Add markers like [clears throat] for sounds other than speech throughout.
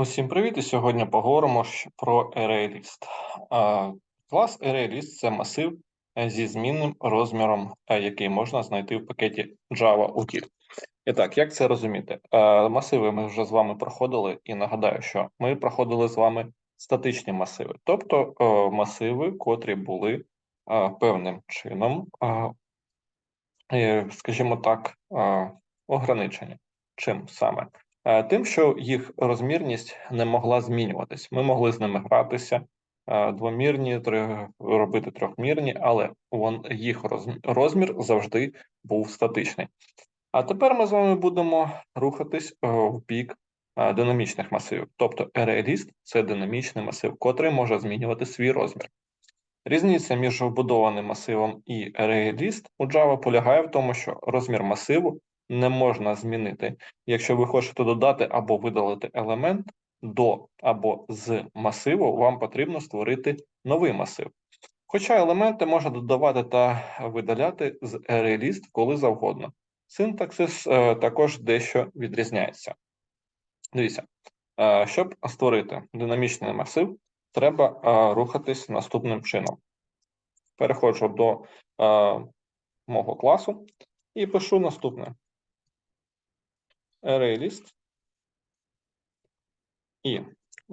Усім привіт! І сьогодні поговоримо про ArrayList. Клас ArrayList – це масив е, зі змінним розміром, е, який можна знайти в пакеті Java util. І так, як це розуміти? Е, Масиви ми вже з вами проходили, і нагадаю, що ми проходили з вами статичні масиви, тобто масиви, котрі були певним чином, скажімо так, ограничені. Чим саме? Е, Тим, що їх розмірність не могла змінюватись. Ми могли з ними гратися, е, двомірні, три- робити трьохмірні, але вон, їх розмір завжди був статичний. А тепер ми з вами будемо рухатись е, в бік динамічних масивів. Тобто ArrayList – це динамічний масив, котрий може змінювати свій розмір. Різниця між вбудованим масивом і ArrayList у Java полягає в тому, що розмір масиву не можна змінити, якщо ви хочете додати або видалити елемент до або з масиву, вам потрібно створити новий масив. Хоча елементи можна додавати та видаляти з ArrayList коли завгодно. Синтаксис е, також дещо відрізняється. Дивіться, е, щоб створити динамічний масив, треба е, рухатись наступним чином. Переходжу до мого класу і пишу наступне. ArrayList. І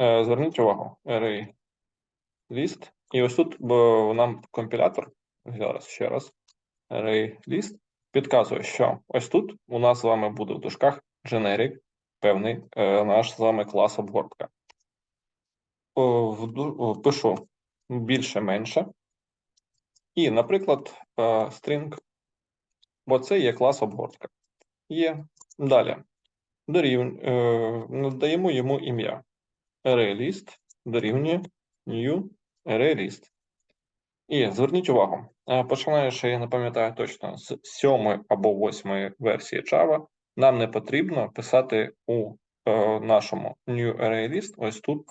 е, зверніть увагу, ArrayList. І ось тут бо нам компілятор, зараз ще раз, ArrayList підказує, що ось тут у нас з вами буде в дужках generic, певний е, наш з вами клас обгортка. О, в о, Пишу більше-менше. І, наприклад, е, string, бо це є клас обгортка. Є. Далі. Е, надаємо йому ім'я. ArrayList дорівнює new ArrayList. І зверніть увагу, е, починаючи, я не пам'ятаю точно, з сьомої або восьмої версії Java, нам не потрібно писати у е, нашому new ArrayList ось тут,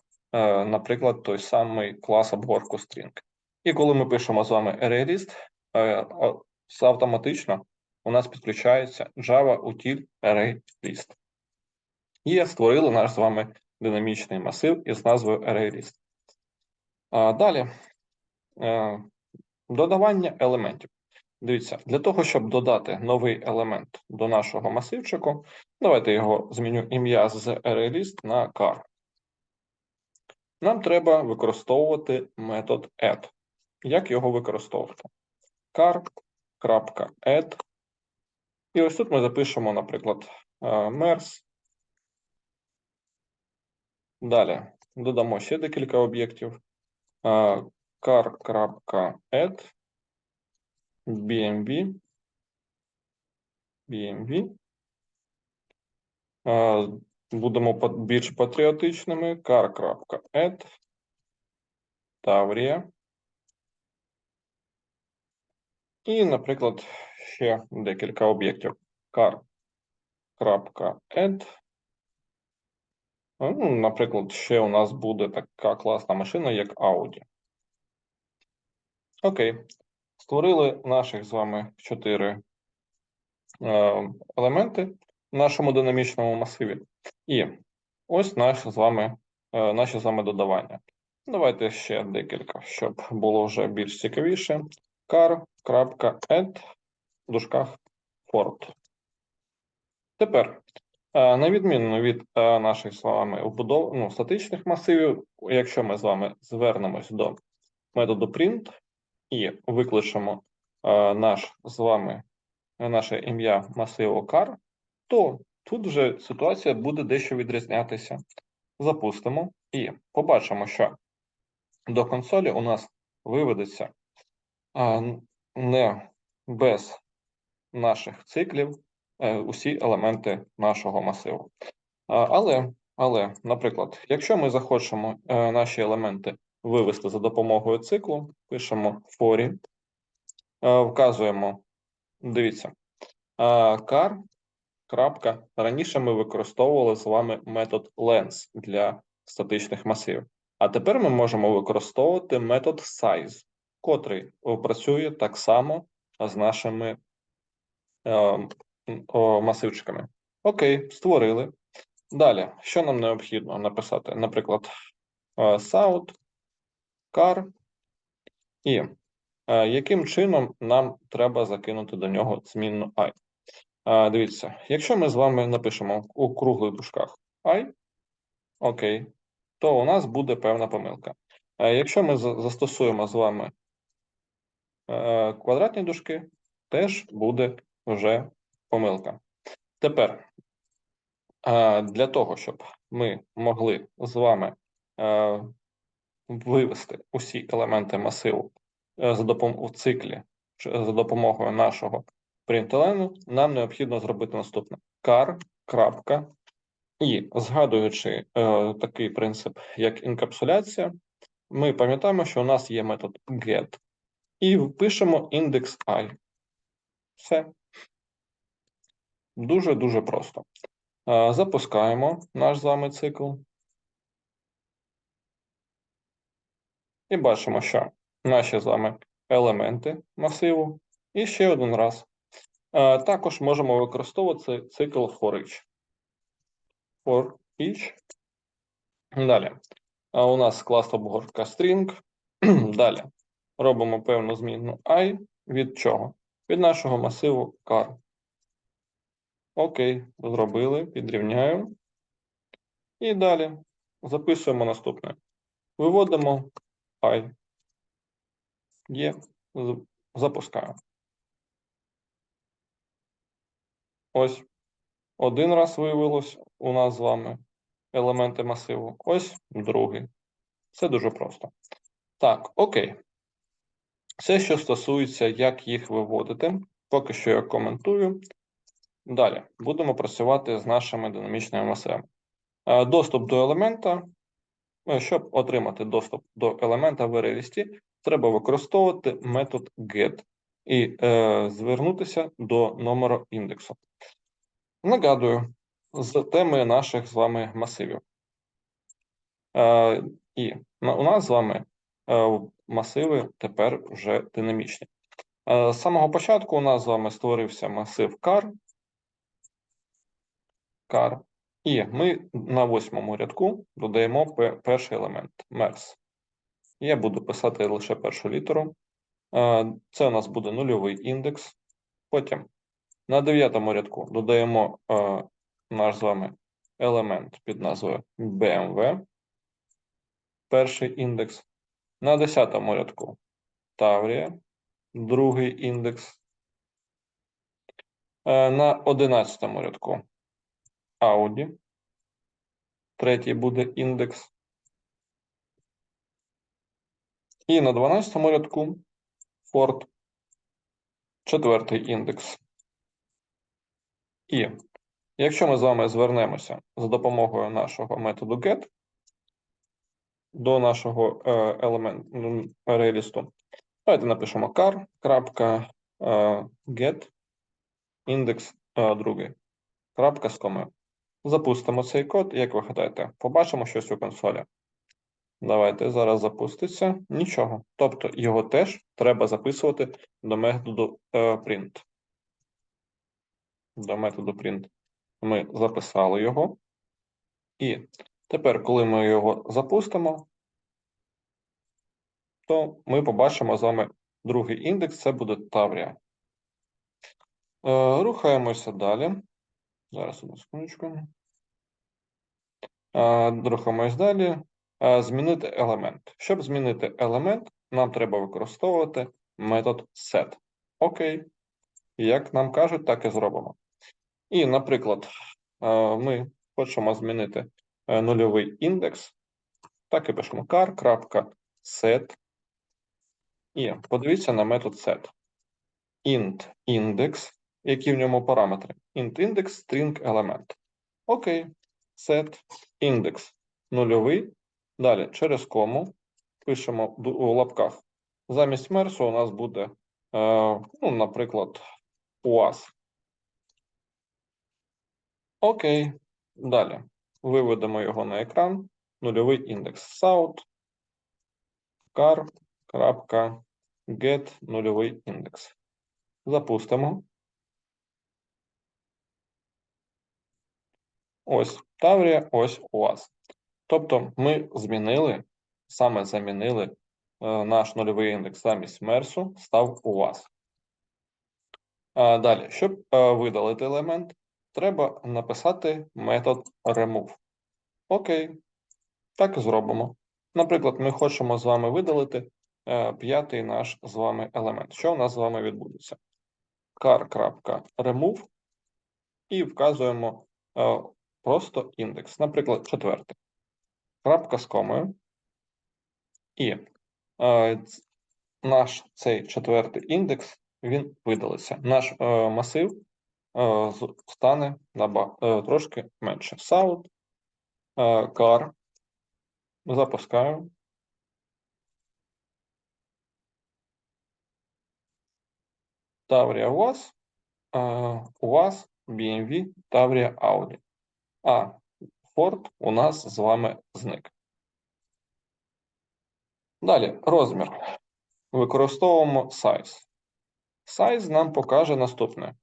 наприклад, той самий клас обгорку string. І коли ми пишемо з вами ArrayList, автоматично у нас підключається Java util ArrayList. І створили наш з вами динамічний масив із назвою ArrayList. Далі е, додавання елементів. Дивіться, для того, щоб додати новий елемент до нашого масивчику, давайте його зміню ім'я з ArrayList на car. Нам треба використовувати метод add. Як його використовувати? car.add. І ось тут ми запишемо, наприклад, е, mers. Далі додамо ще декілька об'єктів. Car.add bmv bmv. Будемо більш патріотичними. car.add Таврія. І, наприклад, ще декілька об'єктів. car.add. Ну, наприклад, ще у нас буде така класна машина, як Audi. Окей. Створили наших з вами чотири е, елементи в нашому динамічному масиві. І ось наш з вами, е, наші з вами додавання. Давайте ще декілька, щоб було вже більш цікавіше. car.add в дужках Ford. Тепер, на відміну від е, наших з вами ну, статичних масивів, якщо ми з вами звернемось до методу print і викличемо е, наш з вами е, наше ім'я масиву car, то тут вже ситуація буде дещо відрізнятися. Запустимо і побачимо, що до консолі у нас виведеться не без наших циклів е, усі елементи нашого масиву. Але, але, наприклад, якщо ми захочемо е, наші елементи вивести за допомогою циклу, пишемо е, вказуємо, дивіться, е, car, крапка. Раніше ми використовували з вами метод length для статичних масивів. А тепер ми можемо використовувати метод size, котрий працює так само з нашими е, о, масивчиками. Окей, створили. Далі, що нам необхідно написати? Наприклад, е, south, car, і е, яким чином нам треба закинути до нього змінну i? Е, Дивіться, якщо ми з вами напишемо у круглих дужках i, окей, то у нас буде певна помилка. Е, Якщо ми застосуємо з вами е, квадратні дужки, теж буде вже помилка. Тепер, е, для того, щоб ми могли з вами е, вивести усі елементи масиву е, в циклі за допомогою нашого println, нам необхідно зробити наступне: car, крапка, і згадуючи е, такий принцип, як інкапсуляція, ми пам'ятаємо, що у нас є метод get, і впишемо індекс i. Все. Дуже-дуже просто. Е, Запускаємо наш з вами цикл. І бачимо, що наші з вами елементи масиву. І ще один раз. Е, Також можемо використовувати цикл for each. For each. Далі. У нас клас обгортка string. [clears throat] Далі. Робимо певну змінну i. Від чого? Від нашого масиву car. Окей, зробили, підрівняю. І далі записуємо наступне. Виводимо i. Є. Запускаємо. Ось. Один раз виявилось у нас з вами елементи масиву. Ось другий. Це дуже просто. Так, окей. Все, що стосується, як їх виводити, поки що я коментую. Далі будемо працювати з нашими динамічними масивами. Е, Доступ до елемента. е, Щоб отримати доступ до елемента в ArrayList, треба використовувати метод get і е, звернутися до номеру індексу. Нагадую, з теми наших з вами масивів. Е, і у нас з вами е, масиви тепер вже динамічні. Е, з самого початку у нас з вами створився масив car. Car. І ми на восьмому рядку додаємо перший елемент MERS. Я буду писати лише першу літеру. Е, Це у нас буде нульовий індекс. Потім на дев'ятому рядку додаємо е, наш з вами елемент під назвою BMW. Перший індекс. На десятому рядку Таврія, другий індекс. Е, На одинадцятому рядку Audi. Третій буде індекс. І на 12 рядку Ford. Четвертий індекс. І якщо ми з вами звернемося за допомогою нашого методу get до нашого е, елементу арray-лісту, давайте напишемо car. крапка, е, індекс е, другий. Крапка з комою. Запустимо цей код, як ви гадаєте, побачимо щось у консолі. Давайте зараз запуститься. Нічого. Тобто його теж треба записувати до методу е, print. До методу print. Ми записали його. І тепер, коли ми його запустимо, то ми побачимо з вами другий індекс, це буде Таврія. Е, рухаємося далі. Зараз одну секундочку. Рухаємось далі. Змінити елемент. Щоб змінити елемент, нам треба використовувати метод set. Окей. Як нам кажуть, так і зробимо. І, наприклад, ми хочемо змінити е, нульовий індекс. Так і пишемо car.set. І подивіться на метод set. int index, які в ньому параметри. int index string element. Окей. Set index нульовий. Далі через кому пишемо у лапках. Замість мерсу у нас буде, е, ну, наприклад, UAS. Окей. Далі. Виведемо його на екран. Нульовий індекс south car. крапка, get нульовий індекс. Запустимо. Ось Таврія ось у вас. Тобто ми змінили, саме замінили е, наш нульовий індекс замість мерсу став у вас. А далі, щоб е, видалити елемент, треба написати метод remove. Окей, так і зробимо. Наприклад, ми хочемо з вами видалити е, п'ятий наш з вами елемент. Що у нас з вами відбудеться? car.remove і вказуємо е, просто індекс, наприклад, четвертий. Крапка з комою. І е, наш цей четвертий індекс він видалиться. Наш е, масив е, стане наба, е, трошки менше. South, е, car. Запускаю. Таврія у вас, е, у вас BMW Таврія Audi. А Ford у нас з вами зник. Далі розмір. Використовуємо size. Size нам покаже наступне.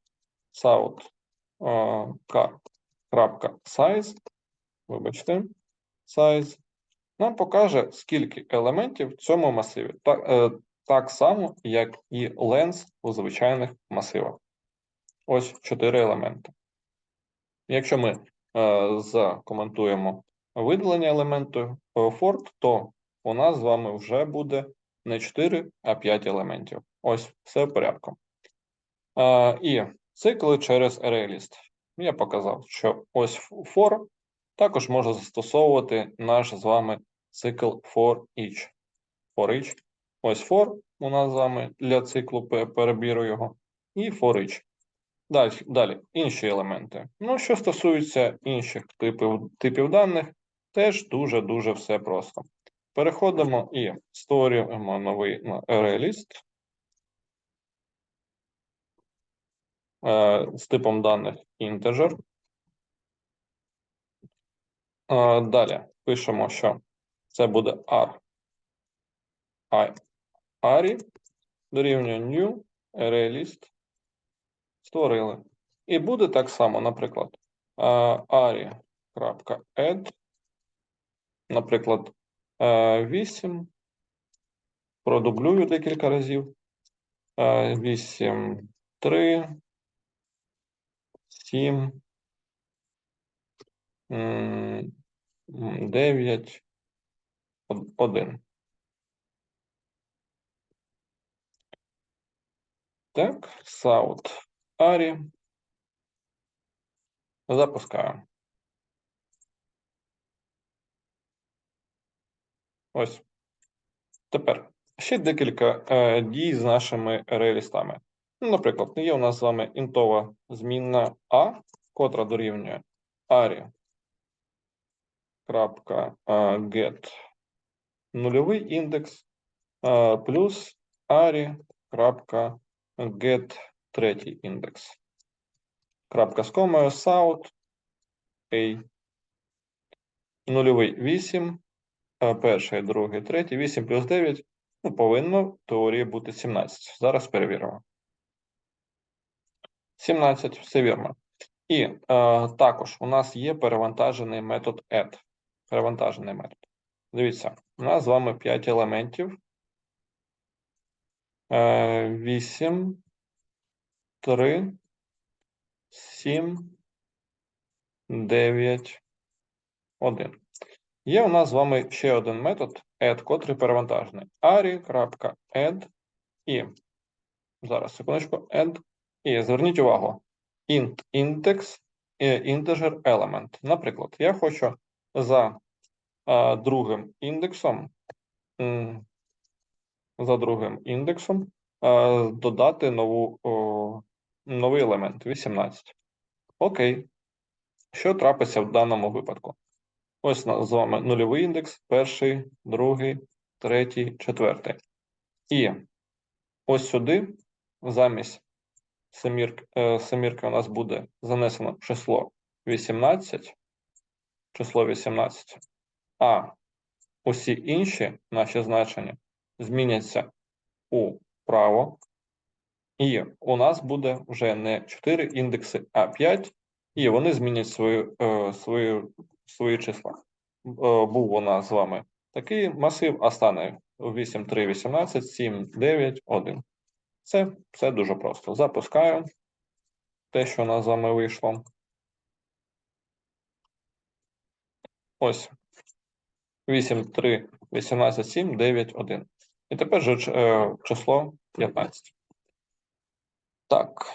Е, size. Вибачте, size. Нам покаже, скільки елементів в цьому масиві. Так, е, так само, як і ленс у звичайних масивах. Ось 4 елементи. Якщо ми закоментуємо видалення елементу е, for, то у нас з вами вже буде не 4, а 5 елементів. Ось все в порядку. Е, і цикли через ArrayList. Я показав, що ось for також може застосовувати наш з вами цикл for each. For each. Ось for у нас з вами для циклу перебіру його, і for each. Далі, далі інші елементи. Ну, що стосується інших типів, типів даних, теж дуже-дуже все просто. Переходимо і створюємо новий ну, е, з типом даних integer. Е, Далі пишемо, що це буде R. I, ARI дорівнює new ArrayList. Створили. І буде так само, наприклад, е, ARI.add, наприклад, е, 8. Продублюю декілька разів. Е, 8, 3, 7, 9, 1. Так, South Арі. Запускаю. Ось. Тепер ще декілька е, дій з нашими релістами. Ну, наприклад, є у нас з вами інтова змінна А, котра дорівнює. Крапка е, нульовий індекс е, плюс арі. Третій індекс. Крапка з комою south A. Нульовий 8, е, перший, другий, третій, 8 плюс 9, ну, повинно в теорії бути 17. Зараз перевіримо. 17, все вірно. І е, також у нас є перевантажений метод add. Перевантажений метод. Дивіться, у нас з вами 5 елементів. Е, 8, 3, 7, 9, 1. Є у нас з вами ще один метод add, котрий перевантажений. ari.add і зараз секундочку add. І зверніть увагу, int index і integer element. Наприклад, я хочу за а, другим індексом за другим індексом а, додати нову, о, новий елемент 18. Окей. Що трапиться в даному випадку? Ось з вами нульовий індекс, перший, другий, третій, четвертий. І ось сюди замість семірки, е, семірки у нас буде занесено число 18, число 18, а усі інші наші значення зміняться управо, і у нас буде вже не 4 індекси, а 5, і вони змінять свою, е, свою, свої числа. Е, Був у нас з вами такий масив, а стане 8, 3, 18, 7, 9, 1. Це все дуже просто. Запускаю те, що у нас з вами вийшло. Ось. 8, 3, 18, 7, 9, 1. І тепер же е, число 15. Так.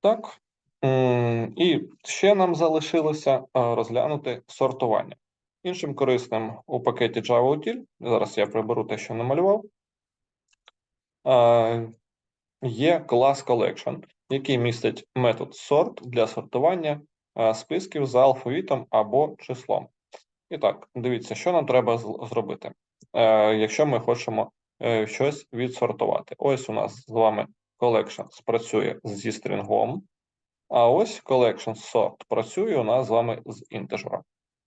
Так. І ще нам залишилося е, розглянути сортування. Іншим корисним у пакеті Java Util, зараз я приберу те, що намалював, е, є клас Collection, який містить метод sort для сортування е, списків за алфавітом або числом. І так, дивіться, що нам треба зробити, якщо ми хочемо щось відсортувати. Ось у нас з вами collection спрацює зі стрінгом, а ось collection sort працює у нас з вами з інтеджером.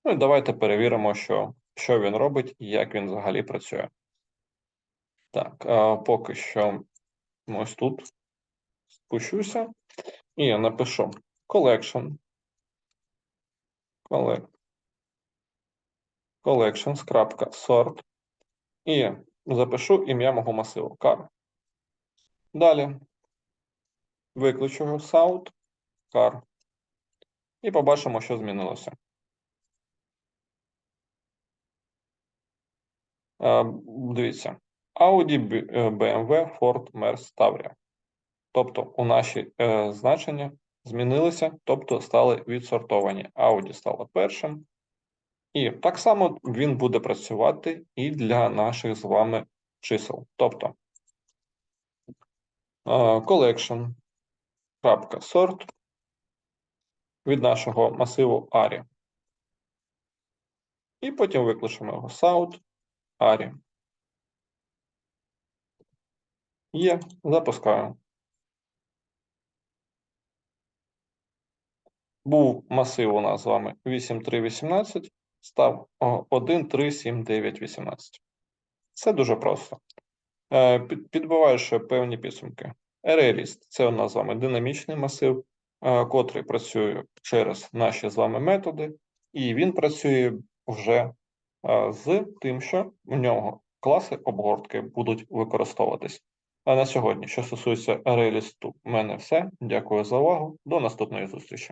Ну і давайте перевіримо, що, що він робить і як він взагалі працює. Так, поки що ось тут спущуся і я напишу collection. Collect, collections.sort і запишу ім'я мого масиву car. Далі виключу його sound car і побачимо, що змінилося. Е, Дивіться, Audi, е, BMW, Ford, Mercedes, Tavria. Тобто у наші е, значення змінилися, тобто стали відсортовані. Audi стало першим. І так само він буде працювати і для наших з вами чисел. Тобто е, collection, крапка, sort від нашого масиву ARI. І потім викличемо його sound ARI. Є, запускаю. Був масив у нас з вами 8318, став о, 1, 3, 7, 9, 18. Це дуже просто. Е, Підбиваю ще певні підсумки. ArrayList – це у нас з вами динамічний масив, е, котрий працює через наші з вами методи, і він працює вже е, з тим, що в нього класи обгортки будуть використовуватись. А на сьогодні, що стосується ArrayList, у мене все. Дякую за увагу. До наступної зустрічі.